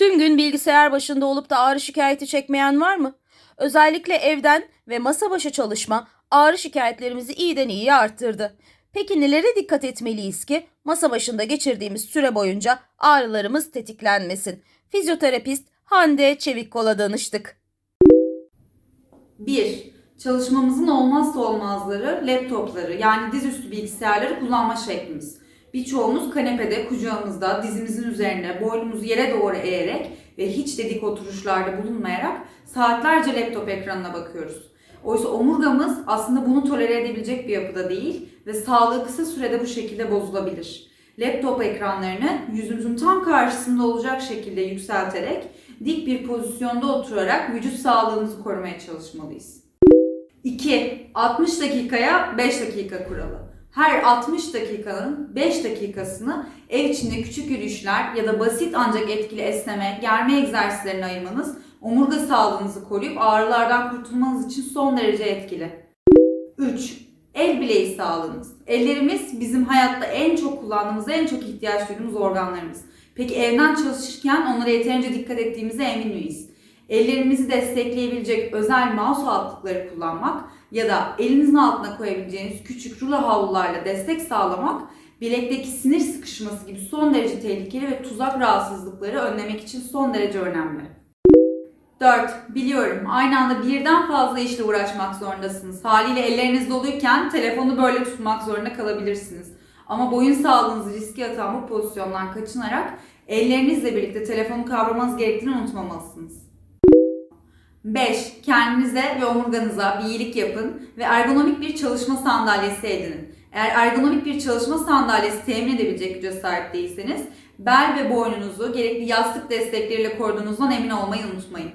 Tüm gün bilgisayar başında olup da ağrı şikayeti çekmeyen var mı? Özellikle evden ve masa başı çalışma ağrı şikayetlerimizi iyiden iyiye arttırdı. Peki nelere dikkat etmeliyiz ki masa başında geçirdiğimiz süre boyunca ağrılarımız tetiklenmesin? Fizyoterapist Hande Çevikkol'a danıştık. 1. Çalışmamızın olmazsa olmazları laptopları yani dizüstü bilgisayarları kullanma şeklimiz. Birçoğumuz kanepede, kucağımızda, dizimizin üzerinde, boynumuzu yere doğru eğerek ve hiç dedik oturuşlarda bulunmayarak saatlerce laptop ekranına bakıyoruz. Oysa omurgamız aslında bunu tolere edebilecek bir yapıda değil ve sağlığı kısa sürede bu şekilde bozulabilir. Laptop ekranlarını yüzümüzün tam karşısında olacak şekilde yükselterek dik bir pozisyonda oturarak vücut sağlığımızı korumaya çalışmalıyız. 2. 60 dakikaya 5 dakika kuralı. Her 60 dakikanın 5 dakikasını ev içinde küçük yürüyüşler ya da basit ancak etkili esneme, germe egzersizlerine ayırmanız omurga sağlığınızı koruyup ağrılardan kurtulmanız için son derece etkili. 3. El bileği sağlığınız. Ellerimiz bizim hayatta en çok kullandığımız, en çok ihtiyaç duyduğumuz organlarımız. Peki evden çalışırken onlara yeterince dikkat ettiğimize emin miyiz? Ellerimizi destekleyebilecek özel mouse altlıkları kullanmak ya da elinizin altına koyabileceğiniz küçük rulo havlularla destek sağlamak bilekteki sinir sıkışması gibi son derece tehlikeli ve tuzak rahatsızlıkları önlemek için son derece önemli. 4. Biliyorum aynı anda birden fazla işle uğraşmak zorundasınız. Haliyle elleriniz doluyken telefonu böyle tutmak zorunda kalabilirsiniz. Ama boyun sağlığınızı riske atan bu pozisyondan kaçınarak ellerinizle birlikte telefonu kavramanız gerektiğini unutmamalısınız. 5. Kendinize ve omurganıza bir iyilik yapın ve ergonomik bir çalışma sandalyesi edinin. Eğer ergonomik bir çalışma sandalyesi temin edebilecek güce sahip değilseniz bel ve boynunuzu gerekli yastık destekleriyle koruduğunuzdan emin olmayı unutmayın.